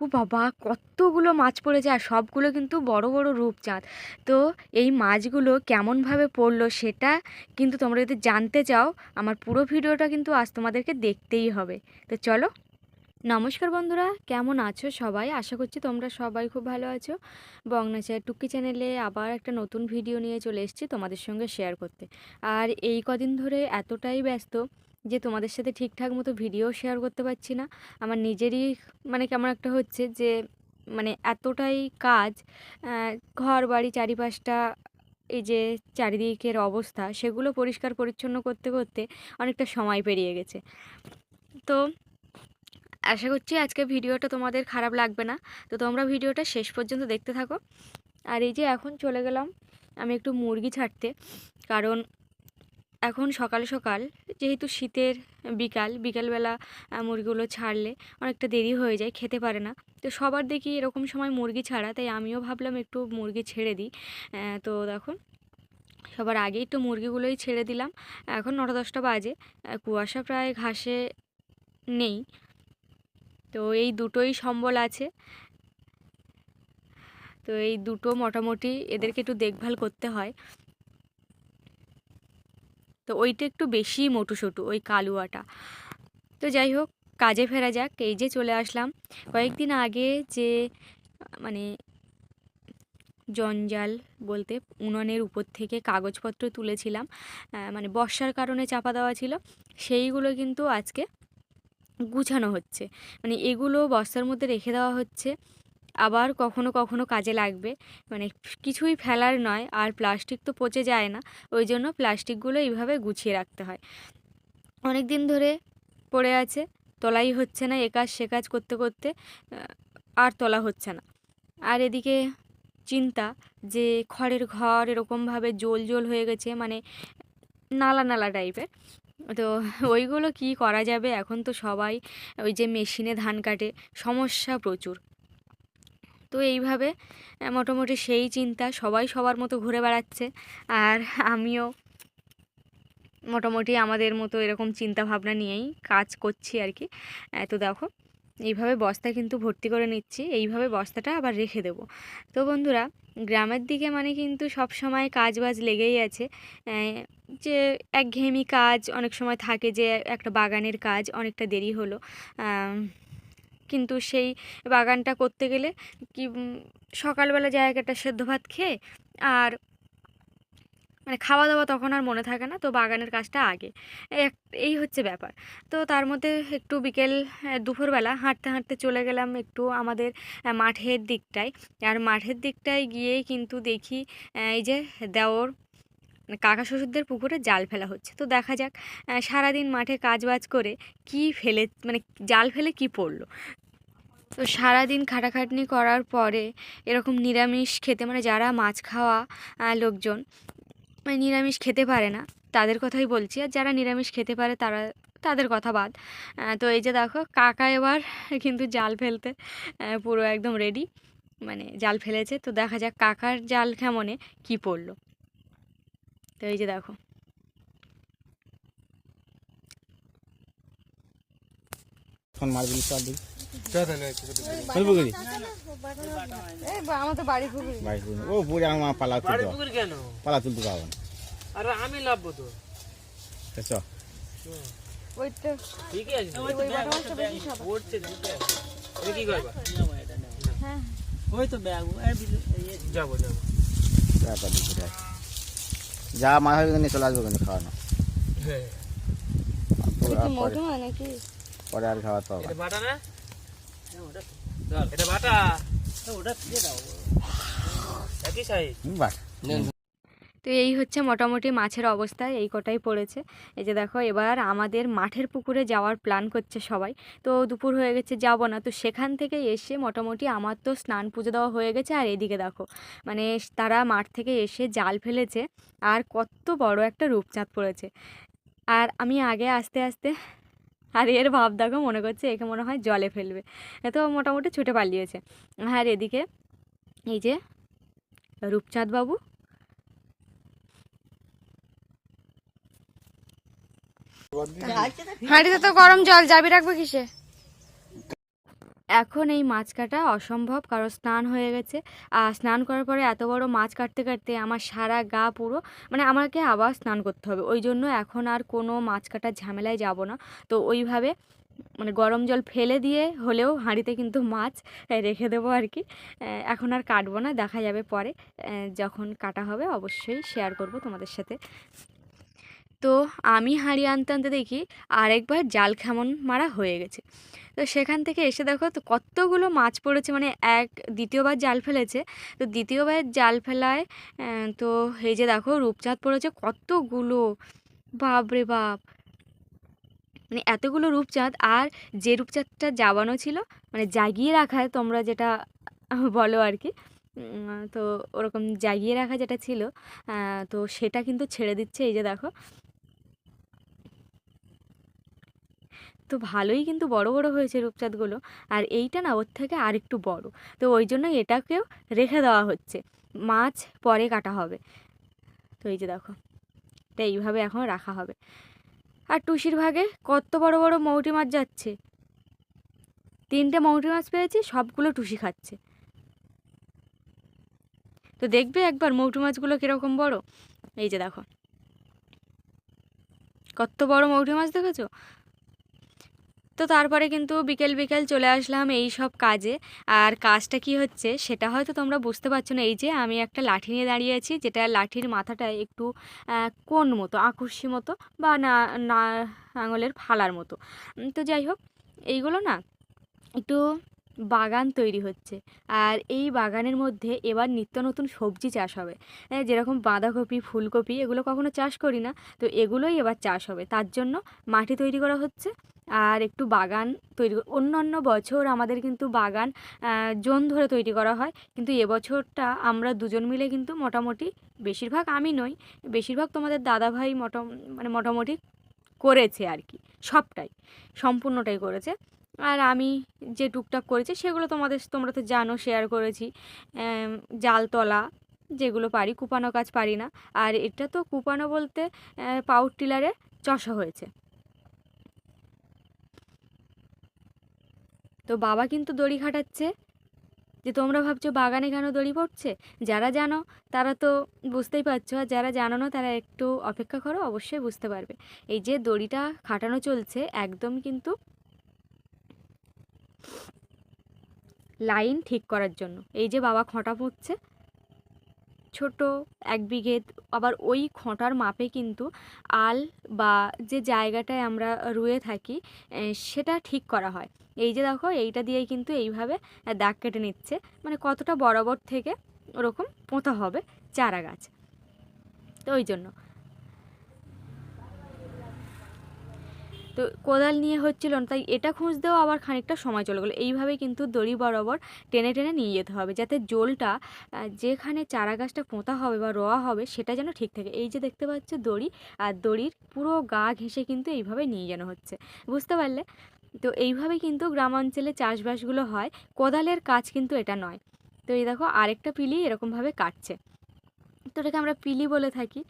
ও বাবা, কতগুলো মাছ পড়েছে আর সবগুলো কিন্তু বড় বড় রূপচাঁদ তো এই মাছগুলো কেমনভাবে পড়ল সেটা কিন্তু তোমরা যদি জানতে চাও, আমার পুরো ভিডিওটা কিন্তু আজ তোমাদেরকে দেখতেই হবে। তো চলো, নমস্কার বন্ধুরা, কেমন আছো সবাই? আশা করছি তোমরা সবাই খুব ভালো আছো। বংনাচার টুকি চ্যানেলে আবার একটা নতুন ভিডিও নিয়ে চলে এসেছি তোমাদের সঙ্গে শেয়ার করতে। আর এই কদিন ধরে এতটাই ব্যস্ত যে তোমাদের সাথে ঠিকঠাক মতো ভিডিও শেয়ার করতে পারছি না। আমার নিজেরই মানে কেমন একটা হচ্ছে যে মানে এতটাই কাজ ঘর বাড়ি চারিপাশটা, এই যে চারিদিকের অবস্থা, সেগুলো পরিষ্কার পরিচ্ছন্ন করতে করতে অনেকটা সময় পেরিয়ে গেছে। তো আশা করছি আজকে ভিডিওটা তোমাদের খারাপ লাগবে না। তো তোমরা ভিডিওটা শেষ পর্যন্ত দেখতে থাকো। আর এই যে এখন চলে গেলাম আমি একটু মুরগি ছাড়তে। কারণ এখন সকাল সকাল যেহেতু শীতের বিকাল, বিকালবেলা মুরগিগুলো ছাড়লে অনেকটা দেরি হয়ে যায়, খেতে পারে না। তো সবার দেখি এরকম সময় মুরগি ছাড়া, তাই আমিও ভাবলাম একটু মুরগি ছেড়ে দিই। তো দেখো সবার আগেই তো মুরগিগুলোই ছেড়ে দিলাম। এখন নটা দশটা বাজে কুয়াশা প্রায় ঘাসে নেই। তো এই দুটোই সম্বল আছে। তো এই দুটো মোটামুটি এদেরকে একটু দেখভাল করতে হয়। তো ওইটা একটু বেশি মোটুসোটু, ওই কালুয়াটা। তো যাই হোক, কাজে ফেরা যাক, এই যে চলে আসলাম। কয়েকদিন আগে যে মানে জঞ্জাল বলতে উনুনের উপর থেকে কাগজপত্র তুলেছিলাম মানে বর্ষার কারণে চাপা দেওয়া ছিল, সেইগুলো কিন্তু আজকে গুছানো হচ্ছে। মানে এগুলো বস্তার মধ্যে রেখে দেওয়া হচ্ছে। আবার কখনো কখনো কাজে লাগবে। মানে কিছুই ফেলার নয়, আর প্লাস্টিক তো পচে যায় না, ওই জন্য প্লাস্টিকগুলো এইভাবে গুছিয়ে রাখতে হয়। অনেক দিন ধরে পড়ে আছে, তোলাই হচ্ছে না, এ কাজ সে কাজ করতে করতে আর তোলা হচ্ছে না। আর এদিকে চিন্তা যে খড়ের ঘর এরকমভাবে জোল জোল হয়ে গেছে মানে নালা নালা টাইপের তো ওইগুলো কি করা যাবে? এখন তো সবাই ওই যে মেশিনে ধান কাটে, সমস্যা প্রচুর। তো এইভাবে মোটামুটি সেই চিন্তা সবাই সবার মতো ঘুরে বেড়াচ্ছে। আর আমিও মোটামুটি আমাদের মতো এরকম চিন্তা ভাবনা নিয়েই কাজ করছি আর কি। তো দেখো, এইভাবে বস্তা কিন্তু ভর্তি করে নিচ্ছি, এইভাবে বস্তাটা আবার রেখে দেবো। তো বন্ধুরা, গ্রামের দিকে মানে কিন্তু সব সময় কাজ বাজ লেগেই আছে। যে একঘেয়েমি কাজ অনেক সময় থাকে যে একটা বাগানের কাজ অনেকটা দেরি হলো। কিন্তু সেই বাগানটা করতে গেলে কি সকালবেলা জায়গাটা সেদ্ধ ভাত খেয়ে আর মানে খাওয়া দাওয়া তখন আর মনে থাকে না, তো বাগানের কাজটা আগে। এক- এই হচ্ছে ব্যাপার। তো তার মধ্যে একটু বিকেল দুপুরবেলা হাঁটতে হাঁটতে চলে গেলাম একটু আমাদের মাঠের দিকটায়। আর মাঠের দিকটায় গিয়েই কিন্তু দেখি এই যে দেওর কাকা শ্বশুরদের পুকুরে জাল ফেলা হচ্ছে। তো দেখা যাক সারাদিন মাঠে কাজ বাজ করে কি ফেলে মানে জাল ফেলে কি পড়ল? তো সারাদিন খাটাখাটনি করার পরে এরকম নিরামিষ খেতে মানে যারা মাছ খাওয়া লোকজন মানে নিরামিষ খেতে পারে না, তাদের কথাই বলছি। আর যারা নিরামিষ খেতে পারে তারা, তাদের কথা বাদ। তো এই যে দেখো, কাকা এবার কিন্তু জাল ফেলতে পুরো একদম রেডি মানে জাল ফেলেছে। তো দেখা যাক কাকার জাল কেমনে কি পড়ল। তো এই যে দেখো। ফোন মারবি চল দিই। আমার তো বাড়ি ও বুড়ি পালা তুলতে পুকুর কেন? পালা তুলতে পারব না আরে আমি লাভবো তো। ওই হ্যাঁ। ওই তো ব্যাগ। যাব যাব। যা মা হবে নিয়ে চলে আসব কিন্তু খাওয়ানো। হ্যাঁ। পরে- আর খাওয়াতে হবে। বাটা না? এটা বাটা। ওটা দিয়ে দাও। একই সাইজ হুম, বাস তো এই হচ্ছে মোটামুটি মাছের অবস্থা, এই কটাই পড়েছে। এই যে দেখো, এবার আমাদের মাঠের পুকুরে যাওয়ার প্ল্যান করছে সবাই। তো দুপুর হয়ে গেছে, যাব না। তো সেখান থেকে এসে মোটামুটি আমার তো স্নান পুজো দেওয়া হয়ে গেছে, আর এদিকে দেখো মানে তারা মাঠ থেকে এসে জাল ফেলেছে, আর কত বড় একটা রূপচাঁদ পড়েছে। আর আমি আগে আস্তে আস্তে, আর এর ভাব দেখো, মনে করছে একে মনে হয় জলে ফেলবে। তো মোটামুটি ছুটে পালিয়েছে। আর এদিকে এই যে রূপচাঁদ বাবু হাঁড়িতে তো গরম জল, যাবি রাখব কিসে? এখন এই মাছ কাটা অসম্ভব, কারণ স্নান হয়ে গেছে। আর স্নান করার পরে এত বড় মাছ কাটতে কাটতে আমার সারা গা পুরো মানে আমাকে আবার স্নান করতে হবে। ওই জন্য এখন আর কোনো মাছ কাটার ঝামেলায় যাব না। তো ওইভাবে মানে গরম জল ফেলে দিয়ে হলেও হাঁড়িতে কিন্তু মাছ রেখে দেবো আর কি। এখন আর কাটবো না, দেখা যাবে পরে। যখন কাটা হবে অবশ্যই শেয়ার করব তোমাদের সাথে। তো আমি হাঁড়ি আনতে আনতে দেখি আরেকবার জাল খেমন মারা হয়ে গেছে। তো সেখান থেকে এসে দেখো তো কতগুলো মাছ পড়েছে মানে এক দ্বিতীয়বার জাল ফেলেছে। তো দ্বিতীয়বার জাল ফেলায় তো এই যে দেখো রূপচাঁদ পড়েছে কতগুলো। বাপরে বাপ! মানে এতগুলো রূপচাঁদ আর যে রূপচাঁদটা জাবানো ছিল মানে জাগিয়ে রাখা তোমরা যেটা বলো আর কি তো ওরকম জাগিয়ে রাখা যেটা ছিল তো সেটা কিন্তু ছেড়ে দিচ্ছে। এই যে দেখো তো ভালোই কিন্তু বড় বড় হয়েছে রূপচাঁদগুলো। আর এইটা না ওর থেকে আরেকটু বড়। তো ওই জন্য এটাকেও রেখে দেওয়া হচ্ছে। মাছ পরে কাটা হবে। তো এই যে দেখো, এটা এইভাবে এখন রাখা হবে। আর টুসির ভাগে কত বড় বড় মৌটি মাছ যাচ্ছে। তিনটে মৌটি মাছ পেয়েছি, সবগুলো টুসি খাচ্ছে। তো দেখবে একবার মৌটি মাছগুলো কীরকম বড়? এই যে দেখো। কত বড় মৌটি মাছ দেখেছ? তো তারপরে কিন্তু বিকেল বিকেল চলে আসলাম এই সব কাজে। আর কাজটা কি হচ্ছে সেটা হয়তো তোমরা বুঝতে পারছ না। এই যে আমি একটা লাঠি নিয়ে দাঁড়িয়ে আছি, যেটা লাঠির মাথাটা একটু কোন মতো আকর্ষি মতো বা না না, আঙুলের ফালার মতো। তো যাই হোক, এইগুলো না একটু বাগান তৈরি হচ্ছে। আর এই বাগানের মধ্যে এবার নিত্য নতুন সবজি চাষ হবে। যেরকম বাঁধাকপি, ফুলকপি এগুলো কখনো চাষ করি না। তো এগুলোই এবার চাষ হবে। তার জন্য মাটি তৈরি করা হচ্ছে। আর একটু বাগান তৈরি অন্য অন্য বছর আমাদের কিন্তু বাগান জোন ধরে তৈরি করা হয়। কিন্তু এবছরটা আমরা দুজন মিলে কিন্তু মোটামুটি বেশিরভাগ আমি নই, বেশিরভাগ তোমাদের দাদাভাই মোটা মানে মোটামুটি করেছে আর কি। সবটাই, সম্পূর্ণটাই করেছে। আর আমি যে টুকটাক করেছি সেগুলো তোমাদের, তোমরা তো জানো শেয়ার করেছি। জাল তলা যেগুলো পারি, কুপানো কাজ পারি না। আর এটা তো কুপানো বলতে পাউড টিলারে চষা হয়েছে। তো বাবা কিন্তু দড়ি খাটাচ্ছে। যে তোমরা ভাবছ বাগানে কেন দড়ি পড়ছে? যারা জানো, তারা তো বুঝতেই পারছ। আর যারা জানো না, তারা একটু অপেক্ষা করো, অবশ্যই বুঝতে পারবে। এই যে দড়িটা খাটানো চলছে, একদম কিন্তু লাইন ঠিক করার জন্য। এই যে বাবা খোঁটা পুঁতছে ছোট এক বিঘে, আবার ওই খোঁটার মাপে কিন্তু আল বা যে জায়গাটায় আমরা রুয়ে থাকি সেটা ঠিক করা হয়। এই যে দেখো, এইটা দিয়েই কিন্তু এইভাবে দাগ কেটে নিচ্ছে। মানে কতটা বরাবর থেকে ওরকম পোঁতা হবে চারা গাছ তো ওই জন্য। তো কোদাল নিয়ে হচ্ছিল না, তাই এটা খুঁজতেও আবার খানিকটা সময় চলে গেলো। এইভাবে কিন্তু দড়ি বরাবর টেনে টেনে নিয়ে যেতে হবে, যাতে জলটা যেখানে চারা গাছটা পোঁতা হবে বা রোয়া হবে সেটা যেন ঠিক থাকে। এই যে দেখতে পাচ্ছ দড়ি, আর দড়ির পুরো গা ঘেঁষে কিন্তু এইভাবে নিয়ে যেন হচ্ছে। বুঝতে পারলে? তো এইভাবে কিন্তু গ্রামাঞ্চলে চাষবাসগুলো হয়। কোদালের কাজ কিন্তু এটা নয়। তো এই দেখো, আরেকটা পিলি এরকমভাবে কাটছে। তো এটাকে আমরা পিলি বলে থাকি।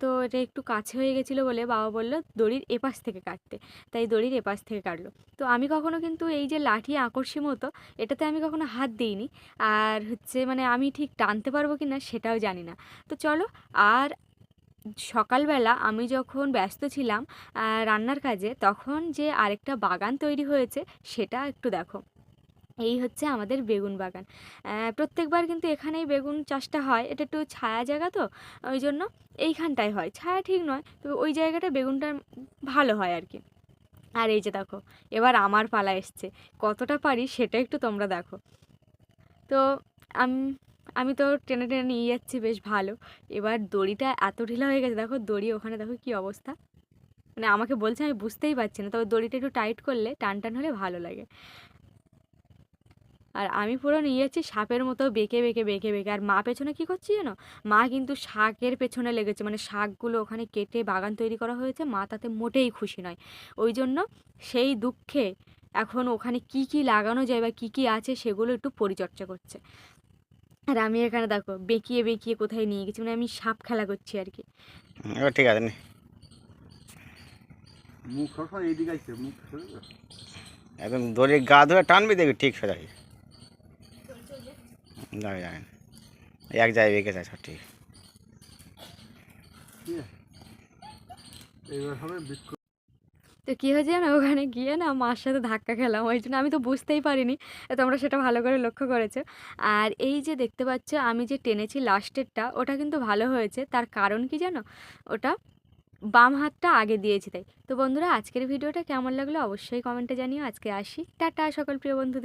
তো এটা একটু কাছে হয়ে গেছিল বলে বাবা বলল, দড়ির এপাশ থেকে কাটতে। তাই দড়ির এপাশ থেকে কাটলো। তো আমি কখনো কিন্তু এই যে লাঠি আকর্ষি মতো, এটাতে আমি কখনো হাত দিইনি। আর হচ্ছে মানে আমি ঠিক টানতে পারব কি না সেটাও জানি না। তো চলো, আর সকালবেলা আমি যখন ব্যস্ত ছিলাম রান্নার কাজে, তখন যে আরেকটা বাগান তৈরি হয়েছে, সেটা একটু দেখো। এই হচ্ছে আমাদের বেগুন বাগান। প্রত্যেকবার কিন্তু এখানেই বেগুন চাষটা হয়। এটা একটু ছায়া জায়গা তো, ওই জন্য এইখানটায় হয়। ছায়া ঠিক নয়, তবে ওই জায়গাটা বেগুনটা ভালো হয় আর কি আর এই যে দেখো, এবার আমার পালা এসছে। কতটা পারি সেটা একটু তোমরা দেখো। তো আমি আমি তো টেনে টেনে নিয়ে যাচ্ছি, বেশ ভালো। এবার দড়িটা এত ঢিলা হয়ে গেছে, দেখো দড়ি ওখানে দেখো কি অবস্থা। মানে আমাকে বলছে, আমি বুঝতেই পারছি না, তবে দড়িটা একটু টাইট করলে টান টান হলে ভালো লাগে। আর আমি পুরো নিয়ে যাচ্ছি সাপের মতো বেঁকে বেঁকে বেঁকে বেঁকে। আর মা পেছনে কী করছি জানো? মা কিন্তু শাকের পেছনে লেগেছে। মানে শাকগুলো ওখানে কেটে বাগান তৈরি করা হয়েছে। মা তাতে মোটেই খুশি নয়। ওই জন্য সেই দুঃখে এখন ওখানে কি কি লাগানো যায় বা কী কী আছে সেগুলো একটু পরিচর্যা করছে। আর আমি এখানে দেখো বেঁকিয়ে বেঁকিয়ে কোথায় নিয়ে গেছি। মানে আমি সাপ খেলা করছি আর কি। ঠিক আছে নে। মুখ এইদিকে। একদম দড়ির গা ধরে টানবি দেখবি ঠিক সোজা যাবে যাবে এক জায়গায় বেঁকে যায় সব ঠিক। তো কী হয়েছে জানো? ওখানে গিয়ে না মার সাথে ধাক্কা খেলাম। ওই জন্য আমি তো বুঝতেই পারিনি তো তোমরা সেটা ভালো করে লক্ষ্য করেছ। আর এই যে দেখতে পাচ্ছ আমি যে টেনেছি লাস্টেরটা ওটা কিন্তু ভালো হয়েছে। তার কারণ কি জানো? ওটা বাম হাতটা আগে দিয়েছি তাই। তো বন্ধুরা আজকের ভিডিওটা কেমন লাগল অবশ্যই কমেন্টে জানিও। আজকে আসি। টাটা সকল প্রিয় বন্ধুদের।